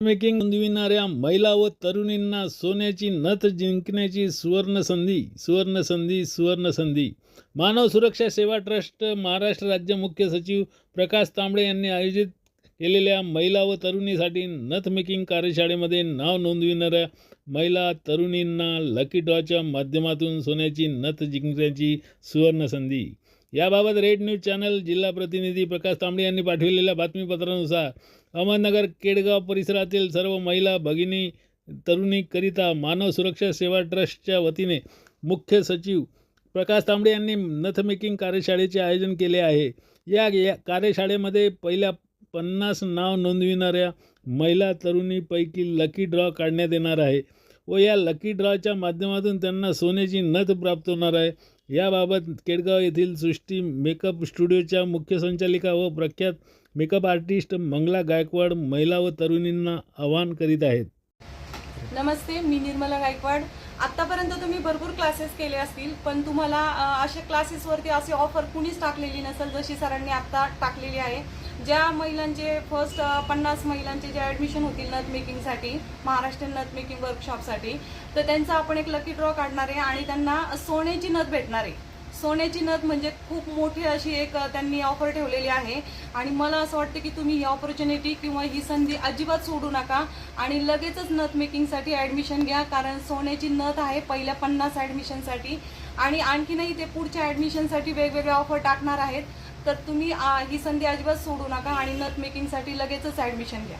Making नोंदविणाऱ्या महिला व तरुणींना सोन्याची नथ जिंकण्याची सुवर्ण संधी सुवर्ण संधी सुवर्ण संधी. मानव सुरक्षा सेवा ट्रस्ट महाराष्ट्र राज्य मुख्य सचिव प्रकाश तांबडे यांनी आयोजित केलेल्या महिला व तरुणीसाठी नथ मेकिंग कार्यशाळेमध्ये नाव नोंदविणाऱ्या महिला तरुणींना लकी ड्रॉच्या माध्यमातून सोन्याची नथ जिंकण्याची सुवर्ण संधी. याबाबत रेड न्यूज चॅनल जिल्हा प्रतिनिधी प्रकाश तांबडे यांनी पाठविलेल्या बातमीपत्रानुसार अहमदनगर केडगाव परिसरातील सर्व महिला भगिनी तरुणीकरिता मानव सुरक्षा सेवा ट्रस्टच्या वतीने मुख्य सचिव प्रकाश तांबडे यांनी नथमेकिंग कार्यशाळेचे आयोजन केले आहे. या या कार्यशाळेमध्ये पहिल्या पन्नास नाव नोंदविणाऱ्या महिला तरुणीपैकी लकी ड्रॉ काढण्यात येणार आहे व या लकी ड्रॉच्या माध्यमातून त्यांना सोन्याची नथ प्राप्त होणार आहे. याबाबत केडगाव येथील सृष्टी मेकअप स्टुडिओच्या मुख्य संचालिका व प्रख्यात मेकअप आर्टिस्ट मंगला गायकवाड महिला व तरुणींना आवाहन करीत आहेत. नमस्ते मी निर्मला गायकवाड. आत्तापर्यंत तुम्ही भरपूर क्लासेस केले असतील पण तुम्हाला अशा क्लासेसवरती असे ऑफर कुणीच टाकलेली नसेल जशी सरांनी आत्ता टाकलेली आहे. ज्या महिलांचे फर्स्ट पन्नास महिलांचे जे ॲडमिशन होतील नथ मेकिंगसाठी महाराष्ट्र नथ मेकिंग वर्कशॉपसाठी तर त्यांचा आपण एक लकी ड्रॉ काढणार आहे आणि त्यांना सोन्याची नथ भेटणार आहे. सोन्याची नथ म्हणजे खूप मोठी अशी एक त्यांनी ऑफर ठेवलेली आहे. आणि मला असं वाटतं की तुम्ही ही ऑपॉर्च्युनिटी किंवा ही संधी अजिबात सोडू नका आणि लगेचच नथ मेकिंगसाठी ॲडमिशन घ्या कारण सोन्याची नथ आहे पहिल्या पन्नास ॲडमिशनसाठी आणि आणखीनही ते पुढच्या ॲडमिशनसाठी वेगवेगळ्या ऑफर टाकणार आहेत. तर तुम्ही ही संधी अजिबात सोडू नका आणि नथ मेकिंगसाठी लगेचच ॲडमिशन घ्या.